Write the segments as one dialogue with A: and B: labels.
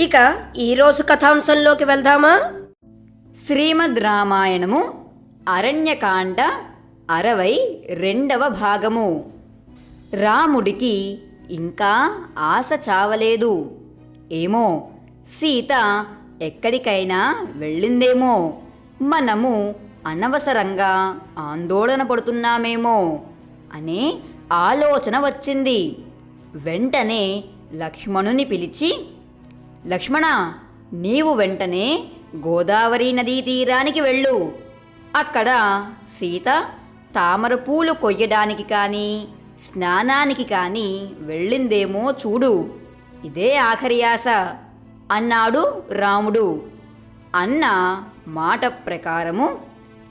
A: ఇక ఈరోజు కథాంశంలోకి వెళ్దామా?
B: శ్రీమద్ రామాయణము అరణ్యకాండ అరవై రెండవ భాగము. రాముడికి ఇంకా ఆశ చావలేదు. ఏమో సీత ఎక్కడికైనా వెళ్ళిందేమో. మనము అనవసరంగా ఆందోళన పడుతున్నామేమో అనే ఆలోచన వచ్చింది. వెంటనే లక్ష్మణుని పిలిచి లక్ష్మణ నీవు వెంటనే గోదావరి నదీ తీరానికి వెళ్ళు. అక్కడ సీత తామర పూలు కొయ్యడానికి కానీ స్నానానికి కానీ వెళ్ళిందేమో చూడు. ఇదే ఆఖరి ఆశ అన్నాడు రాముడు. అన్న మాట ప్రకారము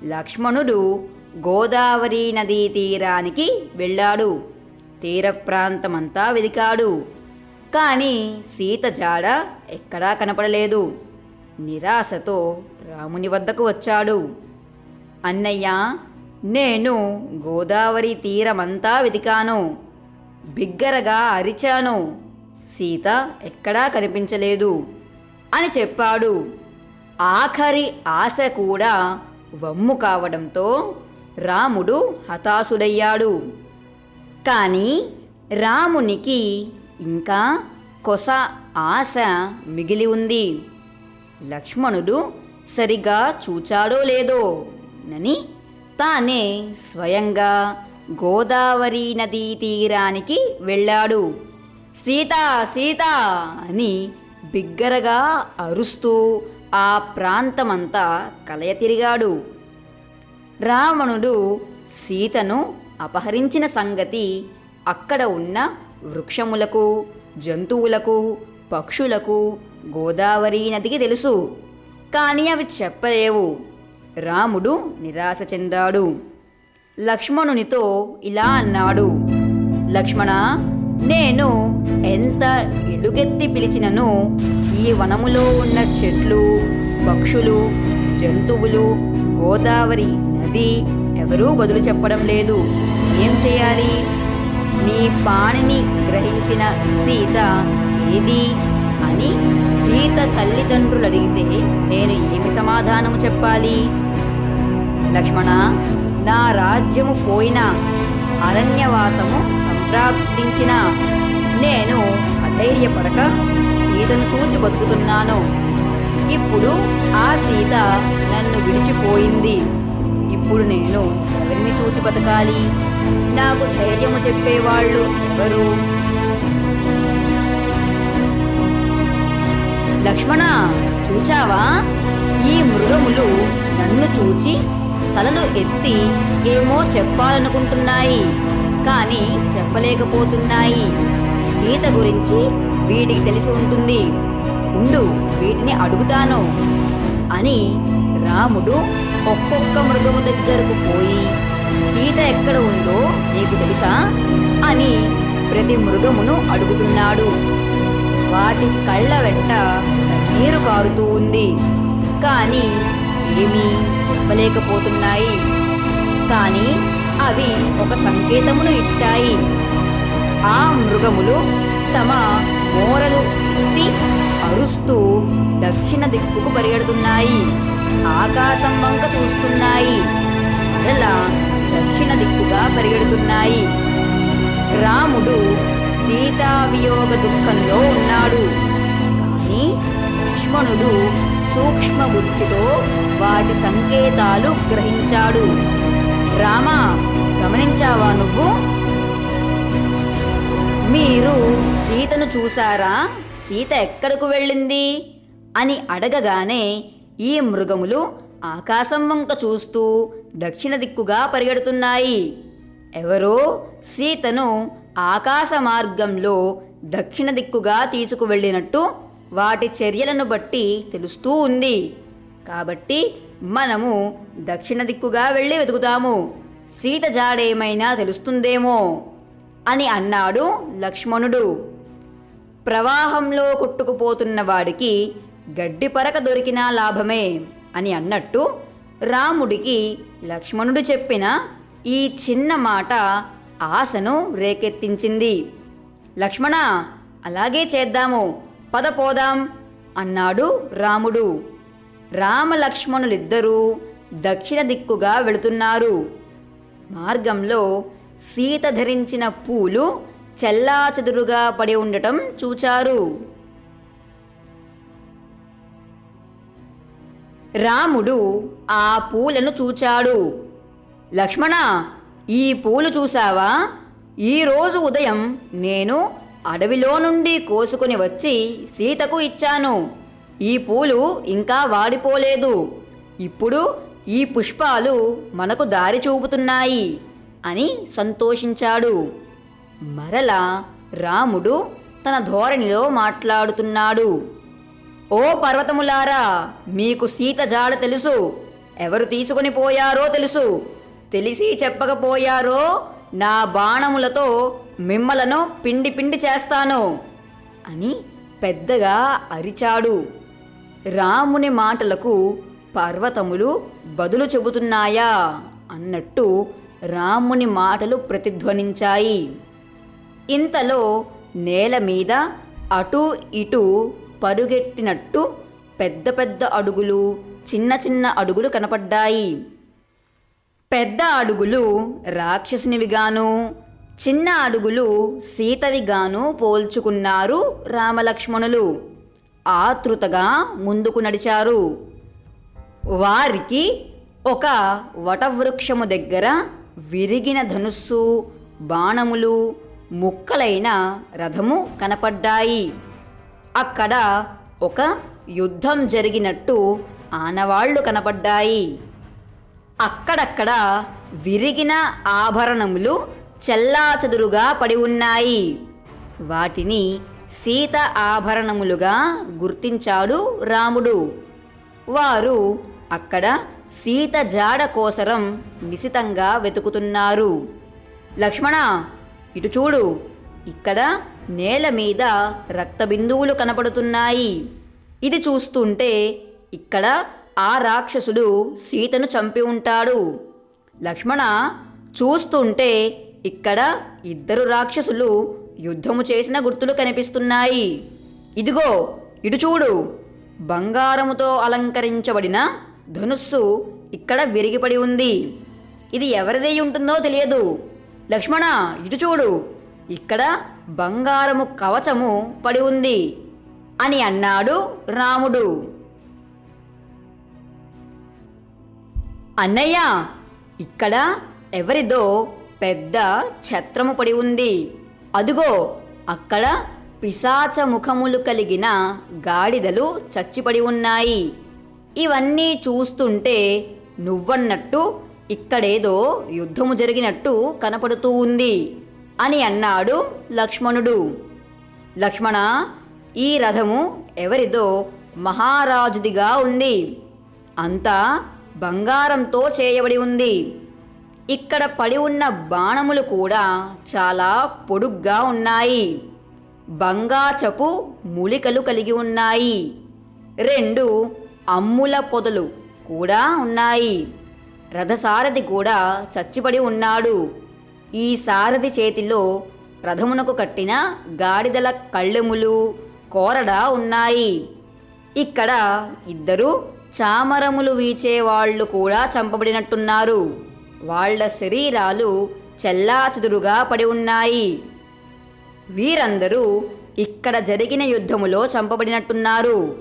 B: లక్ష్మణుడు గోదావరి నదీ తీరానికి వెళ్ళాడు. తీర ప్రాంతమంతా వెదికాడు. కానీ సీత జాడ ఎక్కడా కనపడలేదు. నిరాశతో రాముని వద్దకు వచ్చాడు. అన్నయ్య నేను గోదావరి తీరమంతా వెతికాను. బిగ్గరగా అరిచాను. సీత ఎక్కడా కనిపించలేదు అని చెప్పాడు. ఆఖరి ఆశ కూడా వమ్ము కావడంతో రాముడు హతాశుడయ్యాడు. కానీ రామునికి ఇంకా కొస ఆశ మిగిలి ఉంది. లక్ష్మణుడు సరిగా చూచాడో లేదో నని తానే స్వయంగా గోదావరి నదీ తీరానికి వెళ్ళాడు. సీత సీత అని బిగ్గరగా అరుస్తూ ఆ ప్రాంతమంతా కలయతిరిగాడు రావణుడు సీతను అపహరించిన సంగతి అక్కడ ఉన్న వృక్షములకు జంతువులకు పక్షులకు గోదావరి నదికి తెలుసు. కానీ అవి చెప్పలేవు. రాముడు నిరాశ చెందాడు. లక్ష్మణునితో ఇలా అన్నాడు. లక్ష్మణ నేను ఎంత ఎలుగెత్తి పిలిచినను ఈ వనములో ఉన్న చెట్లు పక్షులు జంతువులు గోదావరి నది ఎవరూ బదులు చెప్పడం లేదు. ఏం చేయాలి? నీ పాణిని గ్రహించిన సీత ఏది అని సీత తల్లిదండ్రులు అడిగితే నేను ఏమి సమాధానము చెప్పాలి? లక్ష్మణ నా రాజ్యము పోయిన అరణ్యవాసము సంప్రాప్తించిన నేను అధైర్యపడక సీతను చూసి బతుకుతున్నాను. ఇప్పుడు ఆ సీత నన్ను విడిచిపోయింది. ఇప్పుడు నేను ఎవరిని చూచి బతకాలి? నాకు ధైర్యము చెప్పేవాళ్ళు ఎవరు? లక్ష్మణ చూచావా? ఈ మృగములు నన్ను చూచి తలలు ఎత్తి ఏమో చెప్పాలనుకుంటున్నాయి కానీ చెప్పలేకపోతున్నాయి. సీత గురించి వీటికి తెలిసి ఉంటుంది. ఉండు వీటిని అడుగుతాను అని రాముడు ఒక్కొక్క మృగము దగ్గరకు పోయి సీత ఎక్కడ ఉందో నీకు తెలుసా? అని ప్రతి మృగమును అడుగుతున్నాడు. వాటి కళ్ళ వెంట నీరు కారుతూ ఉంది. కానీ ఏమీ చెప్పలేకపోతున్నాయి. కానీ అవి ఒక సంకేతమును ఇచ్చాయి. ఆ మృగములు తమ మోరలు ఎత్తి అరుస్తూ దక్షిణ దిక్కుకు పరిగెడుతున్నాయి. ఆకాశం వంక చూస్తున్నాయి. అలా దక్షిణ దిక్కుగా పరిగెడుతున్నాయి. రాముడు సీతావియోగ దుఃఖంలో ఉన్నాడు. కానీ లక్ష్మణుడు సూక్ష్మ బుద్ధితో వాటి సంకేతాలు గ్రహించాడు. రామా గమనించావా నువ్వు? మీరు సీతను చూసారా సీత ఎక్కడకు వెళ్ళింది? అని అడగగానే ఈ మృగములు ఆకాశం వంక చూస్తూ దక్షిణ దిక్కుగా పరిగెడుతున్నాయి. ఎవరో సీతను ఆకాశ మార్గంలో దక్షిణ దిక్కుగా తీసుకువెళ్ళినట్టు వాటి చర్యలను బట్టి తెలుస్తూ ఉంది. కాబట్టి మనము దక్షిణ దిక్కుగా వెళ్ళి వెతుకుతాము. సీత జాడేమైనా తెలుస్తుందేమో అని అన్నాడు లక్ష్మణుడు. ప్రవాహంలో కొట్టుకుపోతున్న వాడికి గడ్డి పరక దొరికినా లాభమే అని అన్నట్టు రాముడికి లక్ష్మణుడు చెప్పిన ఈ చిన్న మాట ఆశను రేకెత్తించింది. లక్ష్మణ అలాగే చేద్దాము పద పోదాం అన్నాడు రాముడు. రామలక్ష్మణులిద్దరూ దక్షిణ దిక్కుగా వెళుతున్నారు. మార్గంలో సీత ధరించిన పూలు చెల్లాచెదురుగా పడి ఉండటం చూచారు. రాముడు ఆ పూలను చూచాడు. లక్ష్మణ ఈ పూలు చూసావా ఈరోజు ఉదయం నేను అడవిలో నుండి కోసుకుని వచ్చి సీతకు ఇచ్చాను. ఈ పూలు ఇంకా వాడిపోలేదు. ఇప్పుడు ఈ పుష్పాలు మనకు దారి చూపుతున్నాయి అని సంతోషించాడు. మరలా రాముడు తన ధోరణిలో మాట్లాడుతున్నాడు. ఓ పర్వతములారా మీకు సీత జాడ తెలుసు. ఎవరు తీసుకొని పోయారో తెలుసు. తెలిసి చెప్పకపోయారో నా బాణములతో మిమ్మలను పిండి పిండి చేస్తాను అని పెద్దగా అరిచాడు. రాముని మాటలకు పర్వతములు బదులు చెబుతున్నాయా అన్నట్టు రాముని మాటలు ప్రతిధ్వనించాయి. ఇంతలో నేల మీద అటు ఇటు పరుగెట్టినట్టు పెద్ద పెద్ద అడుగులు చిన్న చిన్న అడుగులు కనపడ్డాయి. పెద్ద అడుగులు రాక్షసునివిగాను చిన్న అడుగులు సీతవిగాను పోల్చుకున్నారు రామలక్ష్మణులు. ఆతృతగా ముందుకు నడిచారు. వారికి ఒక వటవృక్షము దగ్గర విరిగిన ధనుస్సు బాణములు ముక్కలైన రథము కనపడ్డాయి. అక్కడ ఒక యుద్ధం జరిగినట్టు ఆనవాళ్ళు కనపడ్డాయి. అక్కడక్కడ విరిగిన ఆభరణములు చెల్లాచెదురుగా పడి ఉన్నాయి. వాటిని సీత ఆభరణములుగా గుర్తించాడు రాముడు. వారు అక్కడ సీత జాడ కోసరం నిశితంగా వెతుకుతున్నారు. లక్ష్మణ ఇటు చూడు ఇక్కడ నేల మీద రక్తబిందువులు కనపడుతున్నాయి. ఇది చూస్తుంటే ఇక్కడ ఆ రాక్షసుడు సీతను చంపి ఉంటాడు. లక్ష్మణ చూస్తుంటే ఇక్కడ ఇద్దరు రాక్షసులు యుద్ధము చేసిన గుర్తులు కనిపిస్తున్నాయి. ఇదిగో ఇటు చూడు. బంగారముతో అలంకరించబడిన ధనుస్సు ఇక్కడ విరిగిపడి ఉంది. ఇది ఎవరిదై ఉంటుందో తెలియదు. లక్ష్మణ ఇటు చూడు. ఇక్కడ బంగారము కవచము పడి ఉంది అని అన్నాడు రాముడు. అన్నయ్య ఇక్కడ ఎవరిదో పెద్ద ఛత్రము పడి ఉంది. అదుగో అక్కడ పిశాచ ముఖములు కలిగిన గాడిదలు చచ్చిపడి ఉన్నాయి. ఇవన్నీ చూస్తుంటే నువ్వన్నట్టు ఇక్కడేదో యుద్ధము జరిగినట్టు కనపడుతూ ఉంది. అని అన్నాడు లక్ష్మణుడు. లక్ష్మణ ఈ రథము ఎవరిదో మహారాజుదిగా ఉంది. అంతా బంగారంతో చేయబడి ఉంది. ఇక్కడ పడి ఉన్న బాణములు కూడా చాలా పొడుగ్గా ఉన్నాయి. బంగాచపు మూలికలు కలిగి ఉన్నాయి. రెండు అమ్ముల పొదలు కూడా ఉన్నాయి. రథసారథి కూడా చచ్చిపడి ఉన్నాడు. ఈ సారథి చేతిలో రథమునకు కట్టిన గాడిదల కళ్ళెములు కోరడ ఉన్నాయి. ఇక్కడ ఇద్దరు చామరములు వీచేవాళ్ళు కూడా చంపబడినట్టున్నారు. వాళ్ళ శరీరాలు చెల్లాచెదురుగా పడి ఉన్నాయి. వీరందరూ ఇక్కడ జరిగిన యుద్ధములో చంపబడినట్టున్నారు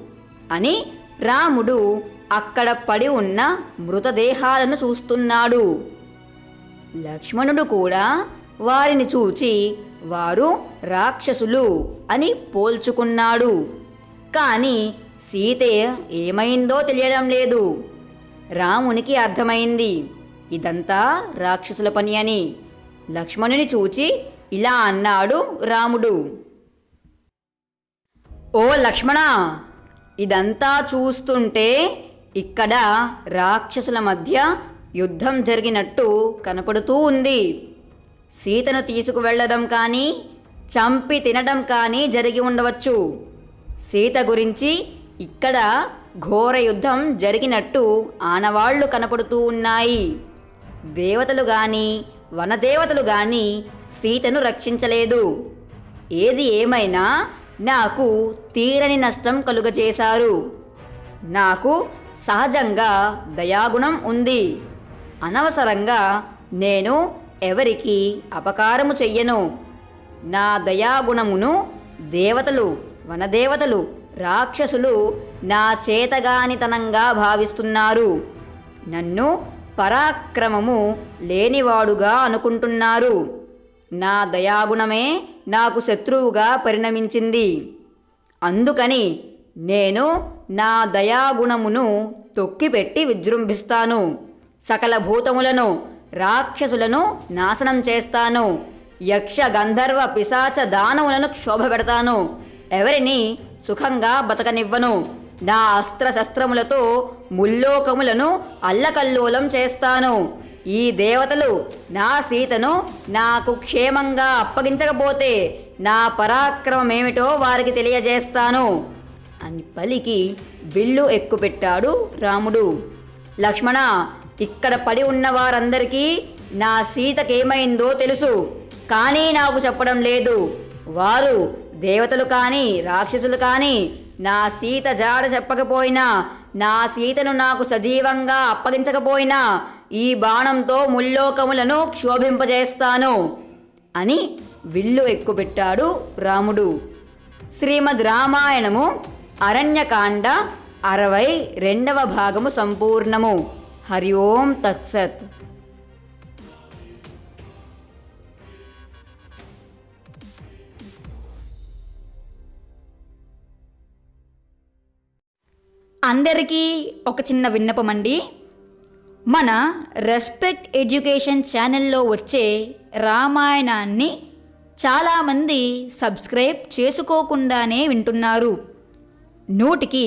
B: అని రాముడు అక్కడ పడి ఉన్న మృతదేహాలను చూస్తున్నాడు. లక్ష్మణుడు కూడా వారిని చూచి వారు రాక్షసులు అని పోల్చుకున్నాడు. కానీ సీత ఏమైందో తెలియడం లేదు. రామునికి అర్థమైంది ఇదంతా రాక్షసుల పని అని. లక్ష్మణుని చూచి ఇలా అన్నాడు రాముడు. ఓ లక్ష్మణ ఇదంతా చూస్తుంటే ఇక్కడ రాక్షసుల మధ్య యుద్ధం జరిగినట్టు కనపడుతూ ఉంది. సీతను తీసుకువెళ్ళడం కానీ చంపి తినడం కానీ జరిగి ఉండవచ్చు. సీత గురించి ఇక్కడ ఘోర యుద్ధం జరిగినట్టు ఆనవాళ్ళు కనపడుతూ ఉన్నాయి. దేవతలు గాని వనదేవతలు గాని సీతను రక్షించలేదు. ఏది ఏమైనా నాకు తీరని నష్టం కలుగజేశారు. నాకు సహజంగా దయాగుణం ఉంది. అనవసరంగా నేను ఎవరికి అపకారము చెయ్యను. నా దయాగుణమును దేవతలు వనదేవతలు రాక్షసులు నా చేతగానితనంగా భావిస్తున్నారు. నన్ను పరాక్రమము లేనివాడుగా అనుకుంటున్నారు. నా దయాగుణమే నాకు శత్రువుగా పరిణమించింది. అందుకని నేను నా దయాగుణమును తొక్కిపెట్టి విజృంభిస్తాను. సకల భూతములను రాక్షసులను నాశనం చేస్తాను. యక్ష గంధర్వ పిశాచ దానవులను క్షోభపెడతాను. ఎవరిని సుఖంగా బతకనివ్వను? నా అస్త్రశస్త్రములతో ముల్లోకములను అల్లకల్లోలం చేస్తాను. ఈ దేవతలు నా సీతను నాకు క్షేమంగా అప్పగించకపోతే నా పరాక్రమమేమిటో వారికి తెలియజేస్తాను. అని పలికి బిల్లు ఎక్కుపెట్టాడు రాముడు. లక్ష్మణ ఇక్కడ పడి ఉన్న వారందరికీ నా సీతకేమైందో తెలుసు కానీ నాకు చెప్పడం లేదు. వారు దేవతలు కానీ రాక్షసులు కానీ నా సీత జాడ చెప్పకపోయినా నా సీతను నాకు సజీవంగా అప్పగించకపోయినా ఈ బాణంతో ముల్లోకములను క్షోభింపజేస్తాను అని విల్లు ఎక్కుపెట్టాడు రాముడు. శ్రీమద్ రామాయణము అరణ్యకాండ అరవై రెండవ భాగము సంపూర్ణము. హరి ఓం తత్సత్ అందరికీ ఒక చిన్న విన్నపం అండి. మన రెస్పెక్ట్ ఎడ్యుకేషన్ ఛానల్లో వచ్చే రామాయణాన్ని చాలామంది సబ్స్క్రైబ్ చేసుకోకుండానే వింటున్నారు. నూటికి